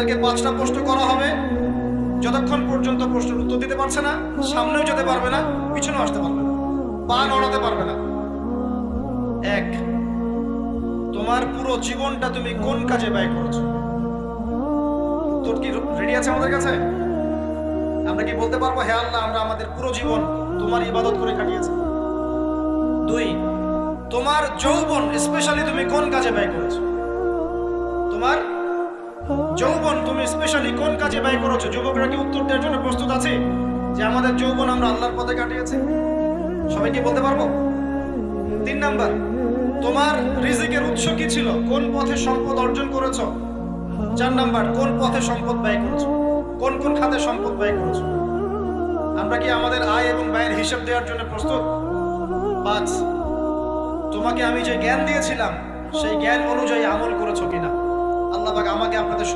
তোমাদেরকে পাঁচটা প্রশ্ন করা হবে। যতক্ষণ পর্যন্ত প্রশ্নের উত্তর দিতে পারছে না, সামনেও যেতে পারবে না, পিছনেও আসতে পারবে না, পা নড়াতে পারবে না। এক, তোমার পুরো জীবনটা তুমি কোন কাজে ব্যয় করেছ? উত্তর কি রেডি আছে আমাদের কাছে? আমরা কি বলতে পারব, হে আল্লাহ, আমরা আমাদের পুরো জীবন তোমার ইবাদত করে কাটিয়েছি? দুই, তোমার যৌবন স্পেশালি তুমি কোন কাজে ব্যয় করেছ? তোমার যৌবন, তুমি স্পেশালি কোন কাজে ব্যয় করেছ? যুবকরা কি উত্তর দেওয়ার জন্য প্রস্তুত আছে? যে আমাদের যৌবন আমরা আল্লাহর পথে কাটিয়েছি। সবাই কি বলতে পারব? তিন নাম্বার, তোমার রিজিকের উৎস কি ছিল? কোন পথে সম্পদ অর্জন করেছ? চার নাম্বার, কোন পথে সম্পদ ব্যয় করেছ? কোন কোন খাতে সম্পদ ব্যয় করেছ? আমরা কি আমাদের আয় এবং ব্যয়ের হিসাব দেওয়ার জন্য প্রস্তুত? পাঁচ, তোমাকে আমি যে জ্ঞান দিয়েছিলাম, সেই জ্ঞান অনুযায়ী আমল করেছ কিনা? আমাকে আপনাদের